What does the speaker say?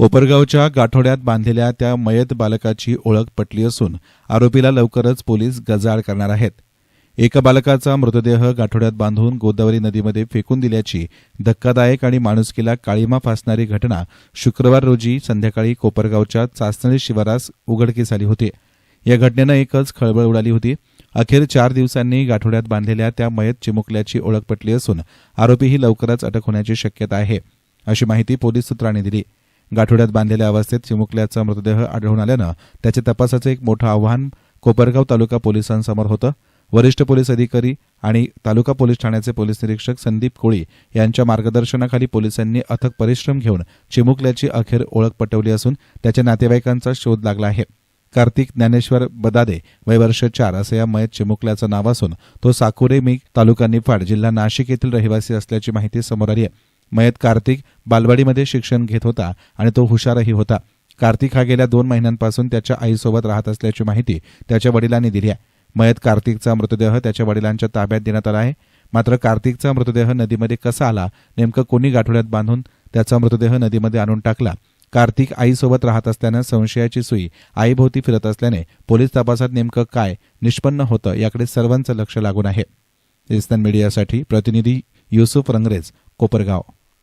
कोपरगावच्या गाठोड्यात बांधलेल्या त्या मयत बालकाची ओळख पटली असून आरोपीला लवकरच पोलीस गजाआड करणार आहेत. एका बालकाचा मृतदेह गाठोड्यात बांधून गोदावरी नदीमध्ये फेकून दिल्याची धक्कादायक आणि माणुसकीला काळीमा फासणारी घटना शुक्रवार रोजी संध्याकाळी कोपरगावच्या चाचणी शिवारास उघडकीस आली होती. या घटनेनं एकच खळबळ उडाली होती. अखेर चार दिवसांनी गाठोड्यात बांधलेल्या त्या मयत चिमुकल्याची ओळख पटली असून आरोपीही लवकरच अटक होण्याची शक्यता आहे अशी माहिती पोलीस सूत्रांनी दिली. गाठोड्यात बांधलेल्या अवस्थेत चिमुकल्याचा मृतदेह आढळून आल्यानं त्याच्या तपासाचं एक मोठं आव्हान कोपरगाव तालुका पोलिसांसमोर होतं. वरिष्ठ पोलीस अधिकारी आणि तालुका पोलीस ठाण्याचे पोलीस निरीक्षक संदीप कोळी यांच्या मार्गदर्शनाखाली पोलिसांनी अथक परिश्रम घेऊन चिमुकल्याची अखेर ओळख पटवली असून त्याच्या नातेवाईकांचा शोध लागला आहे. कार्तिक ज्ञानेश्वर बदादे वय वर्ष चार असं या मयत चिमुकल्याचं नाव असून तो साकुरे मी तालुका निफाड जिल्हा नाशिक येथील रहिवासी असल्याची माहिती समोर आली आहे. मयत कार्तिक बालवाडीमध्ये शिक्षण घेत होता आणि तो हुशारही होता. कार्तिक हा गेल्या दोन महिन्यांपासून त्याच्या आईसोबत राहत असल्याची माहिती त्याच्या वडिलांनी दिली आहे. मयत कार्तिकचा मृतदेह त्याच्या वडिलांच्या ताब्यात देण्यात आला आहे. मात्र कार्तिकचा मृतदेह नदीमध्ये कसा आला नेमकं कोणी गाठोड्यात बांधून त्याचा मृतदेह नदीमध्ये आणून टाकला? कार्तिक आईसोबत राहत असल्यानं संशयाची सुई आईभोवती फिरत असल्याने पोलीस तपासात नेमकं काय निष्पन्न होतं याकडे सर्वांचं लक्ष लागून आहे. इस्तान मीडियासाठी प्रतिनिधी युसुफ रंगरेज कोपरगाव.